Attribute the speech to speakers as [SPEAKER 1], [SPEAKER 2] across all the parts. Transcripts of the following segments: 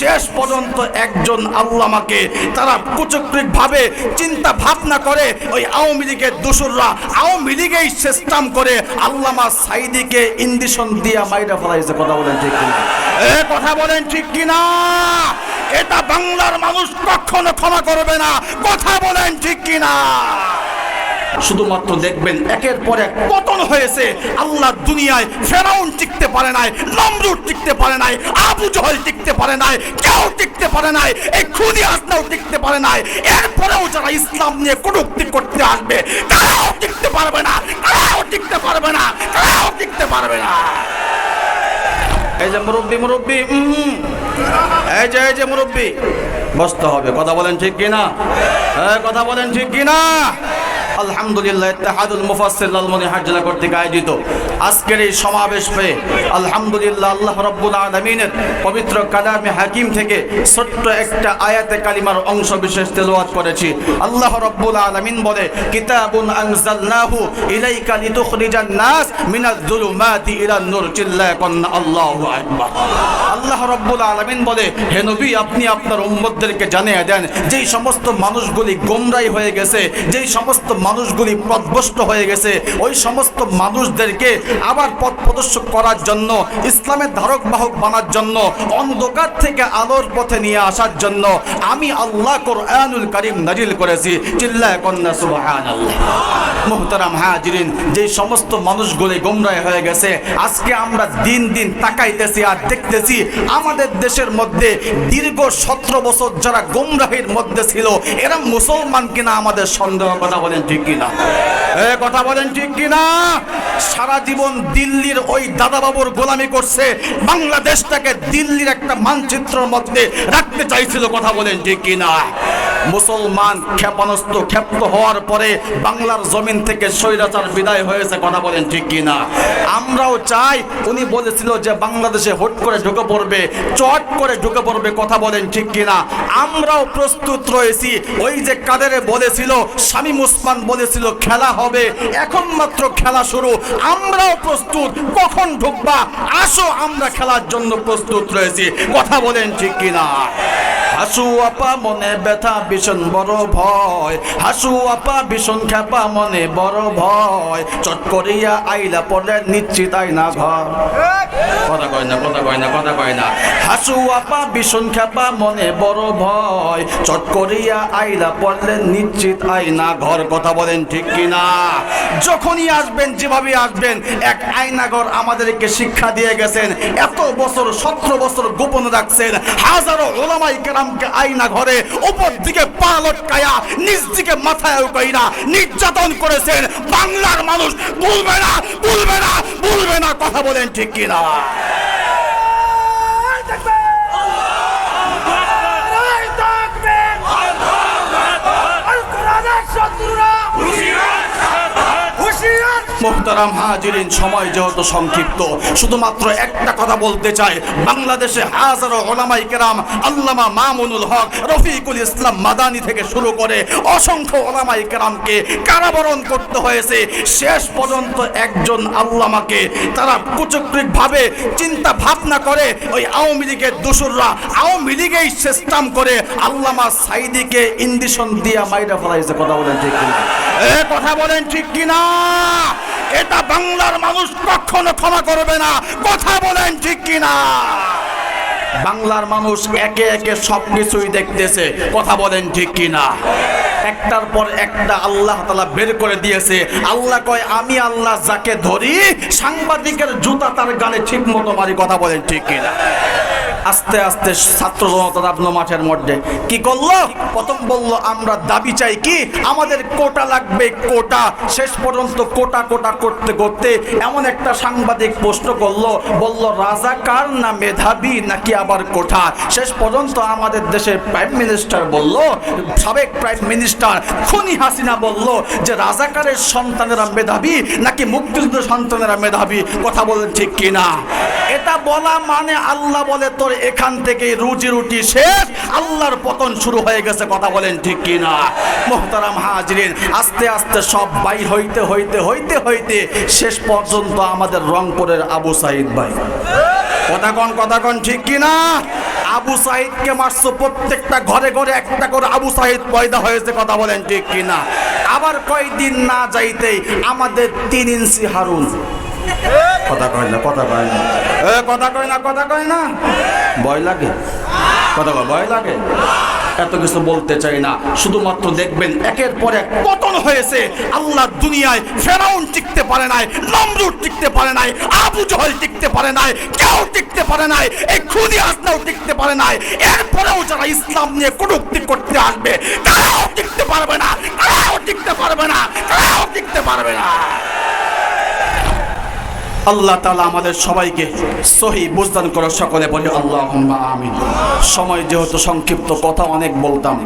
[SPEAKER 1] শেষ পর্যন্ত একজন আল্লামাকে তারা কুচক্রিক ভাবে চিন্তা ভাবনা করে, ওই আওয়ামী লীগের দোসররা আওয়ামী লীগেই সিস্টেম করে আল্লামা সাইদিকে ইন্ডিশন দিয়া মাইরা ফেলাইছে। কথা বলেন ঠিক কিনা? এ কথা বলেন ঠিক কিনা? এটা বাংলার মানুষ কখনো ক্ষমা করবে না। কথা বলেন ঠিক কিনা? শুধুমাত্র দেখবেন একের পর এক পতন হয়েছে। আল্লাহ দুনিয়ায় ফেরাউন টিকতে পারে নাই, নমরুদ টিকতে পারে নাই, আবু জহল টিকতে পারে নাই, কেউ টিকতে পারে নাই, এই খুনি আসনাও টিকতে পারে নাই। এরপরেও যারা ইসলাম নিয়ে কটুক্তি করতে আসবে, তারাও টিকতে পারবে না, তারাও টিকতে পারবে না, তারাও টিকতে পারবে না। এই যে মুরব্বী মুরব্বী এই যে এই যে মুরব্বী, বসতে হবে। কথা বলেন ঠিক কিনা? হ্যাঁ কথা বলেন ঠিক কিনা? আলহামদুলিল্লাহ মুফাসসির কর্তৃক আয়োজিত আজকের এই সমাবেশ পেয়ে আলহামদুলিল্লাহ আল্লাহ পবিত্র কালামে হাকিম থেকে ছোট্ট একটা আয়াতে কালিমার অংশ বিশেষ করেছি। আল্লাহ বলে, কিতাবুন আনজালনাহু ইলাইকা লিতুখরিজান নাস মিনাজ যুলুমাতি ইলান নূর আল্লাহু আকবার। আল্লাহ বলে, হে নবী, আপনি আপনার উম্মতদেরকে জানিয়ে দেন, যেই সমস্ত মানুষগুলি গোমরাই হয়ে গেছে, যেই সমস্ত মানুষগুলি পথভ্রষ্ট হয়ে গেছে। ওই সমস্ত মানুষদেরকে আবার পথ প্রদর্শক করার জন্য, ইসলামের ধারক বাহক বানার জন্য, অন্ধকার থেকে আলোর পথে নিয়ে আসার জন্য আমি আল্লাহ কোরআনুল করিম নাজিল করেছি। চিল্লায় কন্যা, সুবহানাল্লাহ। মুহতারাম হাজিরিন, যে সমস্ত মানুষগুলি গোমরায় হয়ে গেছে, আজকে আমরা দিন দিন তাকাইতেছি আর দেখতেছি আমাদের দেশের মধ্যে দীর্ঘ সতেরো বছর যারা গোমরাহির মধ্যে ছিল, এরা মুসলমান কিনা আমাদের সন্দেহ, কথা বলেন ঠিক কিনা? এ, কথা বলেন ঠিক কিনা? সারা জীবন দিল্লির ওই দাদাবাবুর গোলামি করছে। বাংলাদেশটাকে দিল্লির একটা মানচিত্রের মধ্যে রাখতে চাইছিল, কথা বলেন ঠিক কিনা? মুসলমান ক্ষেপণাস্ত্র ক্ষেপ্ত হওয়ার পরে বাংলার জমিন থেকে স্বৈরাচার বিদায় হয়েছে, কথা বলেন ঠিক কিনা? আমরাও চাই, উনি বলেছিল যে বাংলাদেশে হুট করে ঢুকে পড়বে, চট করে ঢুকে পড়বে, কথা বলেন ঠিক কিনা? আমরাও প্রস্তুত রয়েছি, ওই যে কাদেরে বলেছিল, স্বামী মুসমান বলেছিল, খেলা হবে, এখন মাত্র খেলা শুরু, আমরাও প্রস্তুত, কখন ঢুকবা? আসো, আমরা খেলার জন্য প্রস্তুত রয়েছি, কথা বলেন ঠিক কিনা? আসু আপা মনে ব্যথা ভীষণ বড় ভয়। হাসু আপা ভীষণ খেপা মনে বড় ভয়। চট করিয়া আইলা পড়ে নিশ্চিত আইনা ঘর। কথা কয় না, কথা কয় না, কথা কয় না। হাসু আপা ভীষণ খেপা মনে বড় ভয়। চট করিয়া আইলা পড়লে নিশ্চিত আইনা ঘর। কথা বলেন ঠিক কিনা? যখনই আসবেন, যেভাবে আসবেন, এক আয়নাগর আমাদেরকে শিক্ষা দিয়ে গেছেন। এত বছর, সতেরো বছর গোপন রাখছেন। হাজারো ওলামাই কেরামকে আয়না ঘরে উপর দিকে নির্যাতন করেছেন বাংলার মানুষ। ভুলবে না ভুলবে না ভুলবে না কথা বলেন ঠিক কিনা? মোহতারাম হাজিরিন, সময় যেহেতু সংক্ষিপ্ত, শুধুমাত্র একটা কথা বলতে চাই। বাংলাদেশে হাজারো ওলামাই কেরাম আল্লামা মামুনুল হক রফিকুল ইসলাম মাদানি থেকে শুরু করে অসংখ্য ওলামাই কেরামকে কারাবরণ করতে হয়েছে। শেষ পর্যন্ত একজন আল্লামাকে তারা কুচক্রিক ভাবে চিন্তা ভাবনা করে, ওই আওয়ামী লীগের দোসররা আওয়ামী লীগেই সিস্টেম করে আল্লামা সাইদিকে ইন্ডিশন দিয়া মাইরা ফেলাইছে। কথা বলেন ঠিক কিনা? এ কথা বলেন ঠিক কিনা? এটা বাংলার মানুষ কখনো ক্ষমা করবে না। কথা বলেন ঠিক কিনা? বাংলার মানুষ একে একে সব কিছুই দেখতেছে। কথা বলেন ঠিক কিনা? একটার পর একটা আল্লাহ তালা বের করে দিয়েছে। আল্লাহ কয়, আমি আল্লাহ যাকে ধরি, সাংবাদিকের জুতা তার গানে ঠিক মতো মারি। কথা বলেন ঠিক কিনা? আস্তে আস্তে ছাত্র জনতা দাবলো মাঠের মধ্যে কি করল? প্রথম বলল, আমরা দাবি চাই কি? আমাদের কোটা লাগবে কোটা। শেষ পর্যন্ত কোটা কোটা করতে করতে এমন একটা সাংবাদিক প্রশ্ন করল, বলল, রাজা কার না মেধাবী নাকি আবার কোঠা? শেষ পর্যন্ত আমাদের দেশের প্রাইম মিনিস্টার বলল, সাবেক প্রাইম মিনিস্টার খুনি হাসিনা বলল যে রাজাকারের সন্তানেরা মেধাবী নাকি মুক্তিযুদ্ধ সন্তানেরা মেধাবী? কথা বলেন ঠিক কিনা? এটা বলা মানে আল্লাহ বলে তোর এখান থেকে রুজি রুটি শেষ, আল্লাহর পতন শুরু হয়ে গেছে, কথা বলেন ঠিক কিনা? মোহতারাম হাজরিন, আস্তে আস্তে সব বাইর হইতে হইতে হইতে হইতে শেষ পর্যন্ত আমাদের রংপুরের আবু সাইদ ভাই। কথা কন কথা কন, ঠিক কিনা? আবু সাহিদকে মারছো, প্রত্যেকটা ঘরে ঘরে একটা করে আবু সাহিদ পয়দা হয়েছে, কথা বলেন ঠিক কিনা? আবার কয়দিন না যাইতেই আমাদের তিন ইঞ্চি হারুন। কথা কয় না, কথা কয় না। কথা কয় না, কথা কয় না। ভয় লাগে? কথা ভয় লাগে? এত কিছু বলতে চাই না। শুধুমাত্র দেখবেন একের পর এক পতন হয়েছে। আল্লাহ দুনিয়ায় ফেরাউন টিকতে পারে নাই, নমরুদ টিকতে পারে নাই, আবু জহল টিকতে পারে নাই, কেউ টিকতে পারে নাই, এই খুনি আসনাও টিকতে পারে নাই। এরপরেও যারা ইসলাম নিয়ে কটুক্তি করতে আসবে, তারাও টিকতে পারবে না, তারাও টিকতে পারবে না, তারাও টিকতে পারবে না। আল্লাহ তালা আমাদের সবাইকে সহি বুঝদান করে সকলে বলি আল্লাহ আমিন। সময় যেহেতু সংক্ষিপ্ত, কথা অনেক বলতাম।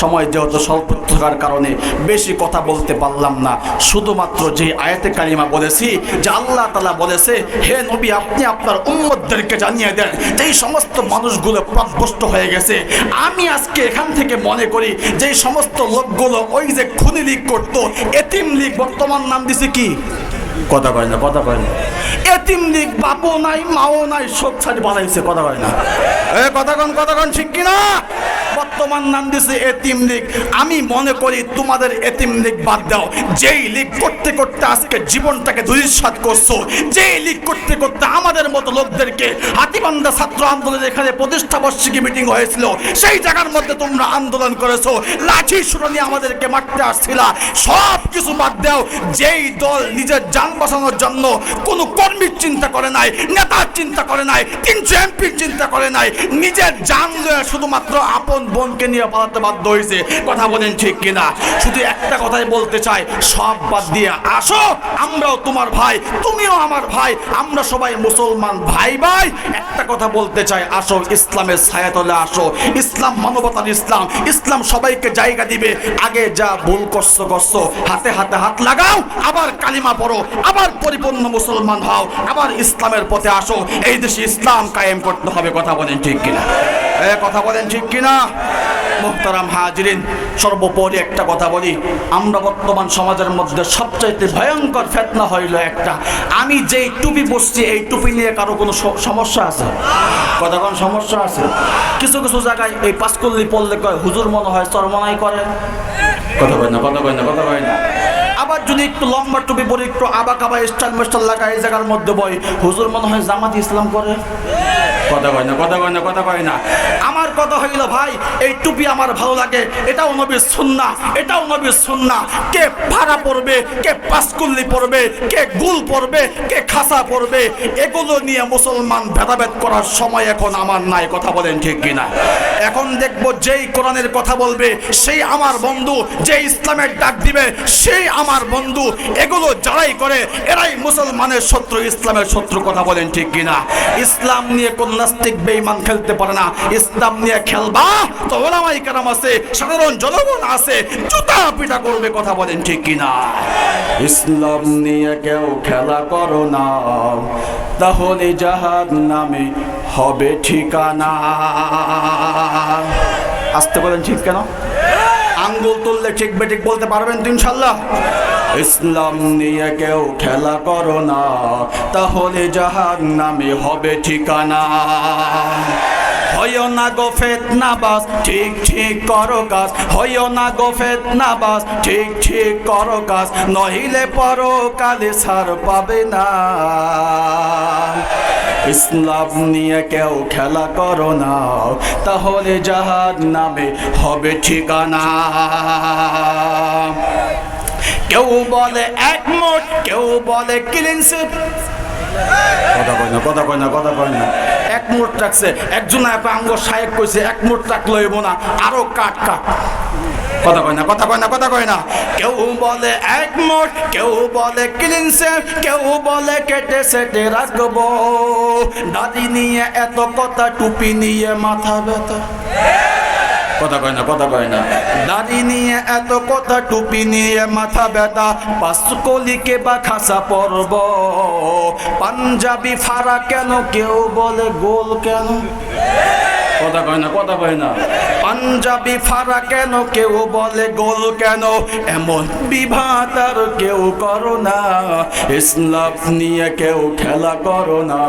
[SPEAKER 1] সময় যেহেতু স্বল্প থাকার কারণে বেশি কথা বলতে পারলাম না। শুধুমাত্র যে আয়াতে কালিমা বলেছি, যে আল্লাহ তালা বলেছে, হে নবী, আপনি আপনার উম্মতদেরকে জানিয়ে দেন যে এই সমস্ত মানুষগুলো পথভ্রষ্ট হয়ে গেছে, আমি আজকে এখান থেকে মনে করি যে সমস্ত লোকগুলো ওই যে খুনি লীগ করতো এতিম লীগ বর্তমান নাম দিছে কি? কথা কয় না, কথা কয় না। এতিম দিক বাপও নাই, মাও নাই, সব ছাড়ি বানাইছে, কথা কয় না। এ, কথা কন কথা কন, ঠিক কিনা? বর্তমান নাম দিছে এতিম লীগ। আমি মনে করি তোমাদের এতিম লীগ বাদ দাও। যেই লীগ করতে করতে আজকে জীবনটাকে দুরিশ্বাদ করছ, যেই লীগ করতে করতে আমাদের মতো লোকদেরকে হাতিবান্ধা ছাত্র আন্দোলন এখানে প্রতিষ্ঠা বার্ষিকী মিটিং হয়েছিল, সেই জায়গার মধ্যে তোমরা আন্দোলন করেছ। লাঠি সুরনি আমাদেরকে মারতে আসছিলা। সব কিছু বাদ দাও। যেই দল নিজের যান বাঁচানোর জন্য কোনো কর্মীর চিন্তা করে নাই নেতার চিন্তা করে নাই, তিনশো এমপির চিন্তা করে নাই। নিজের যান শুধুমাত্র আপন বোনকে নিয়ে পালাতে বাধ্য হয়েছে। কথা বলেন ঠিক কিনা? শুধু একটা কথাই বলতে চাই, সব বাদ দিয়ে আসো, আমরাও তোমার ভাই, তুমিও আমার ভাই, আমরা সবাই মুসলমান ভাই ভাই। একটা কথা বলতে চাই, আসো, ইসলামের ছায়াতলে আসো। ইসলাম মানবতার ইসলাম ইসলাম সবাইকে জায়গা দিবে। আগে যা ভুল করছ করছ। হাতে হাতে হাত লাগাও, আবার কালিমা পড়ো। আবার পরিপূর্ণ মুসলমান হও, আবার ইসলামের পথে আসো। এই দেশে ইসলাম কায়েম করতে হবে, কথা বলেন ঠিক কিনা? কথা বলেন ঠিক কিনা? মোহতারাম হাজরিন, সর্বোপরি একটা কথা বলি। আমরা বর্তমান সমাজের মধ্যে সবচাইতে ভয়ঙ্কর ফেতনা হইল একটা। আমি যেই টুপি পরছি, এই টুপি নিয়ে কারও কোনো সমস্যা আছে? কথা কোন সমস্যা আছে? কিছু কিছু জায়গায় এই পাঁচকল্লি পড়লে কয়, হুজুর মনে হয় চরমনাই করে। কথা কয় না, কথা কয় না, কথা কয় না। আবার যদি একটু লম্বা টুপি পরে একটু আবা কাবা স্টাইল মেস্টাইল লাগায়, এই জায়গার মধ্যে বই হুজুর মনে হয় জামাত ইসলাম করে? কথা কয় না, কথা কয় না, কথা কয় না। আমার কথা হইল, ভাই, এই টুপি আমার ভালো লাগে, এটাও নবীর সুন্না এটাও নবীর সুন্না কে ভাড়া পড়বে কে পাঁচকুল্লি পড়বে কে গুল পড়বে কে খাসা পড়বে এগুলো নিয়ে মুসলমান ভেদাভেদ করার সময় এখন আমার নাই, কথা বলেন ঠিক কিনা। এখন দেখব যেই কোরআনের কথা বলবে, সেই আমার বন্ধু, যে ইসলামের ডাক দিবে, সেই আমার বন্ধু, এগুলো যারাই করে, এরাই মুসলমানের শত্রু, ইসলামের শত্রু, কথা বলেন ঠিক কিনা। ইসলাম নিয়ে কোন নাস্তিক বেঈমান খেলতে পারে না। ইসলাম নিয়ে খেলবা তো ওলামাই কারাম আছে সাধারণ জনগণ আছে জুতা পিটা করবে কথা বলেন ঠিক কিনা? ইসলাম নিয়ে কেউ খেলা করো না তাহলে জাহাদ নামে হবে ঠিকানা। আসতে বলেন ঠিক কেন? আঙ্গুল তুললে ঠিক বেঠিক বলতে পারবেন তো ইনশাল্লাহ। ইসলাম নিয়ে কেউ খেলা করো না, তাহলে জাহান নামে হবে ঠিকানা। হয় না গো ফেতনা বাস ঠিক ঠিক করো কাজ। হয় না গো ফেতনা বাস ঠিক ঠিক করো কাজ। নহিলে পরো কালে ছাড় পাবে না। ইসলাম নিয়ে কেউ খেলা করো না, তাহলে জাহাজ নামে হবে ঠিকানা। কেউ বলে একমোট কেউ বলে ক্লিন শিট কথা কয় না, কথা কয় না, কথা কয় না। এক মোট রাখছে একজন আঙ্গ সাহেব কইছে, এক মোট রাখল হইব না, আরও কাট কাট। কথা কয় না, কথা কয় না, কথা কয় না। কেউ বলে এক মোট কেউ বলে ক্লিন সেট কেউ বলে কেটে সেটে রাখব। দাদি নিয়ে এত কথা, টুপি নিয়ে মাথা ব্যথা। কথা কয় না, কথা কয় না। দাড়ি নিয়ে এত কথা, টুপি নিয়ে মাথা ব্যথা, পাঁচকলিকে বা খাসা পরব। পাঞ্জাবি ফারা কেন, কেউ বলে গোল কেন? কথা কয় না, কথা কয় না। পাঞ্জাবি ফারা কেন, কেউ বলে গোল কেন? এমন বিভাত আর কেউ করো না। ইসলাম নিয়ে কেউ খেলা করো না।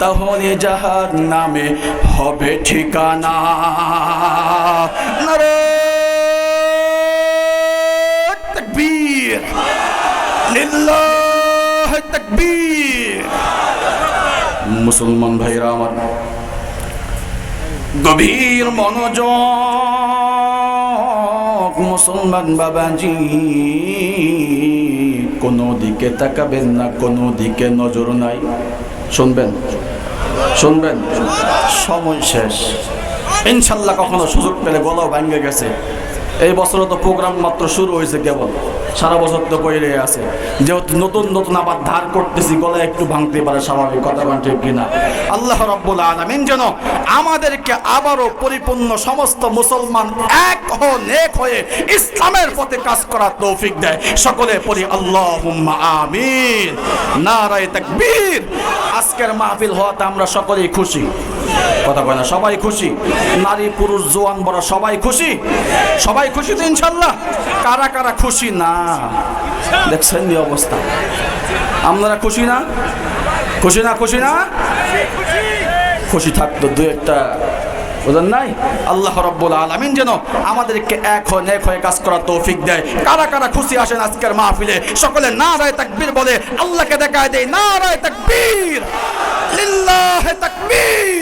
[SPEAKER 1] তাহলে যাহার নামে হবে ঠিকানা। নারে মুসলমান ভাইরা আমার গভীর মনোযোগ মুসলমান বাবাজি, কোনো দিকে তাকাবেন না, কোনো দিকে নজর নাই। শুনবেন শুনবেন, সময় শেষ। ইনশাল্লাহ কখনো সুযোগ পেলে গলাও ভাঙ্গে গেছে। এই বছর তো প্রোগ্রাম মাত্র শুরু হয়েছে কেবল। সারা বছর তো কইরে আছে। যেহেতু নতুন নতুন আবার ধার করতেছি, গলায় একটু ভাঙতে পারে স্বাভাবিক, কথা বলেন ঠিক কিনা। আল্লাহ রব্বুল আলামিন যেন আমাদেরকে আবারও পরিপূর্ণ সমস্ত মুসলমান এক হন এক হয়ে ইসলামের পথে কাজ করার তৌফিক দেয়। সকলে পড়ি, আল্লাহুম্মা আমিন। নারায়ে তাকবীর। আজকের মাহফিল হওয়াতে আমরা সকলেই খুশি। কথা বলে না, সবাই খুশি। নারী, পুরুষ, জোয়ান, বড়, সবাই খুশি? সবাই খুশি তো ইনশাল্লাহ। কারা কারা খুশি না? দেখছেন এই অবস্থা। আপনারা খুশি না? খুশি না খুশি না? খুশি থাকতো দু একটা। বুঝলেন নাই? আল্লাহ রব্বুল আলমিন যেন আমাদেরকে এক হয়ে এক হয়ে কাজ করার তৌফিক দেয়। কারা কারা খুশি আসেন আজকের মাহফিলে? সকলে না রায় তাকবীর বলে, আল্লাহকে দেখায় দেয় না রায় তাকবীর।
[SPEAKER 2] লিল্লাহ তাকবীর।